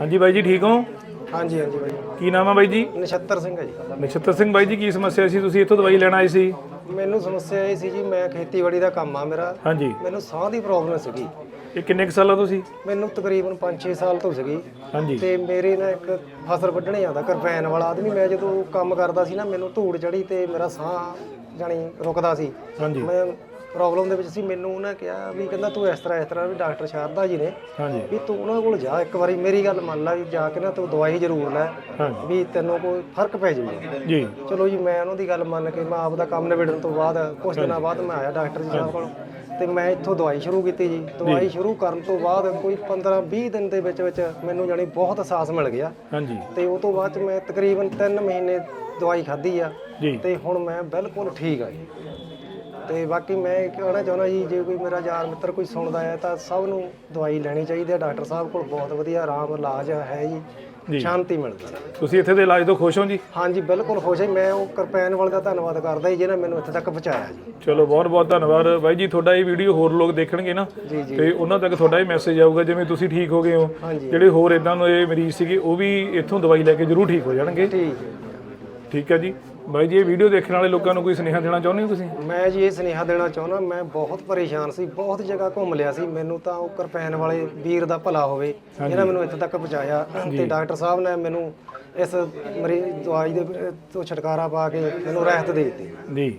ਹਾਂਜੀ ਬਾਈ ਜੀ ਠੀਕ ਹੋ? ਹਾਂਜੀ ਹਾਂਜੀ ਬਾਈ। ਕੀ ਨਾਮ ਹੈ ਬਾਈ ਜੀ? ਨਛੱਤਰ ਸਿੰਘ ਹੈ ਜੀ। ਨਛੱਤਰ ਸਿੰਘ ਬਾਈ ਜੀ ਕੀ ਸਮੱਸਿਆ ਸੀ? ਤੁਸੀਂ ਇੱਥੋਂ ਦਵਾਈ ਲੈਣ ਆਏ ਸੀ? ਮੈਨੂੰ ਸਮੱਸਿਆ ਇਹ ਸੀ ਜੀ ਮੈਂ ਖੇਤੀਬਾੜੀ ਦਾ ਕੰਮ ਆ ਮੇਰਾ। ਹਾਂਜੀ। ਮੈਨੂੰ ਸਾਹ ਦੀ ਪ੍ਰੋਬਲਮ ਸੀਗੀ। ਇਹ ਕਿੰਨੇ ਕੁ ਸਾਲਾਂ ਤੋਂ ਸੀ ਮੈਨੂੰ ਤਕਰੀਬਨ 5-6 ਸਾਲ ਤੋਂ ਸੀਗੀ। ਹਾਂਜੀ। ਤੇ ਮੇਰੇ ਨਾਲ ਇੱਕ ਫਸਲ ਵੱਢਣੇ ਆਉਂਦਾ ਕਿਰਪੈਨ ਵਾਲਾ ਆਦਮੀ। ਮੈਂ ਜਦੋਂ ਕੰਮ ਕਰਦਾ ਸੀ ਨਾ ਮੈਨੂੰ ਧੂੜ ਚੜੀ ਤੇ ਮੇਰਾ ਸਾਹ ਜਾਣੀ ਰੁਕਦਾ ਸੀ। ਹਾਂਜੀ। ਮੈਂ ਪ੍ਰੋਬਲਮ ਦੇ ਵਿੱਚ ਸੀ ਮੈਨੂੰ ਉਹਨੇ ਕਿਹਾ ਵੀ ਕਹਿੰਦਾ ਤੂੰ ਇਸ ਤਰ੍ਹਾਂ ਇਸ ਤਰ੍ਹਾਂ ਵੀ ਡਾਕਟਰ ਸ਼ਾਰਦਾ ਜੀ ਨੇ ਹਾਂਜੀ। ਵੀ ਤੂੰ ਉਹਨਾਂ ਕੋਲ ਜਾ ਇੱਕ ਵਾਰੀ ਮੇਰੀ ਗੱਲ ਮੰਨ ਲੈ ਵੀ ਜਾ ਕੇ ਨਾ ਤੂੰ ਦਵਾਈ ਜ਼ਰੂਰ ਲੈ ਵੀ ਤੈਨੂੰ ਕੋਈ ਫ਼ਰਕ ਪੈ ਜਾਊਗਾ ਜੀ। ਚਲੋ ਜੀ ਮੈਂ ਉਹਨਾਂ ਦੀ ਗੱਲ ਮੰਨ ਕੇ ਮੈਂ ਆਪ ਦਾ ਕੰਮ ਨਿਬੇੜਨ ਤੋਂ ਬਾਅਦ ਕੁਝ ਦਿਨਾਂ ਬਾਅਦ ਮੈਂ ਆਇਆ ਡਾਕਟਰ ਜੀ ਸਾਹਿਬ ਕੋਲ ਤੇ ਮੈਂ ਇੱਥੋਂ ਦਵਾਈ ਸ਼ੁਰੂ ਕੀਤੀ ਜੀ। ਦਵਾਈ ਸ਼ੁਰੂ ਕਰਨ ਤੋਂ ਬਾਅਦ ਕੋਈ 15 20 ਦਿਨ ਦੇ ਵਿੱਚ ਵਿੱਚ ਮੈਨੂੰ ਜਾਣੀ ਬਹੁਤ ਅਹਿਸਾਸ ਮਿਲ ਗਿਆ। ਹਾਂਜੀ। ਤੇ ਉਹ ਤੋਂ ਬਾਅਦ ਚ ਮੈਂ ਤਕਰੀਬਨ 3 ਮਹੀਨੇ ਦਵਾਈ ਖਾਧੀ ਆ। ਤੇ ਹੁਣ ਮੈਂ ਬਿਲਕੁਲ ਠੀਕ ਆ ਜੀ। ਤੇ ਬਾਕੀ ਮੈਂ ਇਹ ਕਹਿਣਾ ਚਾਹੁੰਦਾ ਜੀ ਜੇ ਕੋਈ ਮੇਰਾ ਯਾਰ ਮਿੱਤਰ ਕੋਈ ਸੁਣਦਾ ਹੈ ਤਾਂ ਸਭ ਨੂੰ ਦਵਾਈ ਲੈਣੀ ਚਾਹੀਦੀ ਹੈ। ਡਾਕਟਰ ਸਾਹਿਬ ਕੋਲ ਬਹੁਤ ਵਧੀਆ ਆਰਾਮ ਇਲਾਜ ਹੈ ਜੀ। ਸ਼ਾਂਤੀ ਮਿਲਦੀ ਹੈ। ਤੁਸੀਂ ਇੱਥੇ ਦੇ ਇਲਾਜ ਤੋਂ ਖੁਸ਼ ਹੋ ਜੀ? ਹਾਂਜੀ ਬਿਲਕੁਲ ਖੁਸ਼ ਹਾਂ। ਮੈਂ ਉਹ ਕਿਰਪੈਨ ਵਾਲੇ ਦਾ ਧੰਨਵਾਦ ਕਰਦਾ ਜੀ ਜਿਹਨੇ ਮੈਨੂੰ ਇੱਥੇ ਤੱਕ ਪਹੁੰਚਾਇਆ ਜੀ। ਚਲੋ ਬਹੁਤ ਬਹੁਤ ਧੰਨਵਾਦ। ਬਾਈ ਜੀ ਤੁਹਾਡਾ ਇਹ ਵੀਡੀਓ ਹੋਰ ਲੋਕ ਦੇਖਣਗੇ ਨਾ। ਤੇ ਉਹਨਾਂ ਤੱਕ ਤੁਹਾਡਾ ਇਹ ਮੈਸੇਜ ਆਊਗਾ ਜਿਵੇਂ ਤੁਸੀਂ ਠੀਕ ਹੋ ਗਏ ਹੋ। ਜਿਹੜੇ ਹੋਰ ਇਦਾਂ ਦੇ ਮਰੀਜ਼ ਸੀਗੇ ਉਹ ਵੀ ਇੱਥੋਂ ਦਵਾਈ ਲੈ ਕੇ ਜ਼ਰੂਰ ਠੀਕ ਹੋ ਜਾਣਗੇ। ਠੀਕ ਹੈ ਜੀ। ਬਾਈ ਜੀ ਇਹ ਵੀਡੀਓ ਦੇਖਣ ਵਾਲੇ ਲੋਕਾਂ ਨੂੰ ਕੋਈ ਸੁਨੇਹਾ ਦੇਣਾ ਚਾਹੁੰਦੇ ਹੋ ਤੁਸੀਂ? ਮੈਂ ਜੀ ਇਹ ਸੁਨੇਹਾ ਦੇਣਾ ਚਾਹੁੰਦਾ ਮੈਂ ਬਹੁਤ ਪਰੇਸ਼ਾਨ ਸੀ ਬਹੁਤ ਜਗ੍ਹਾ ਘੁੰਮ ਲਿਆ ਸੀ। ਮੈਨੂੰ ਤਾਂ ਉਹ ਕਿਰਪੈਨ ਵਾਲੇ ਵੀਰ ਦਾ ਭਲਾ ਹੋਵੇ ਜਿਹਨਾਂ ਮੈਨੂੰ ਇੱਥੇ ਤੱਕ ਪਹੁੰਚਾਇਆ ਤੇ ਡਾਕਟਰ ਸਾਹਿਬ ਨੇ ਮੈਨੂੰ ਇਸ ਮਰੀਜ਼ ਦਵਾਈ ਦੇ ਤੋਂ ਛੁਟਕਾਰਾ ਪਾ ਕੇ ਮੈਨੂੰ ਰਾਹਤ ਦੇ ਦਿੱਤੀ। ਜੀ।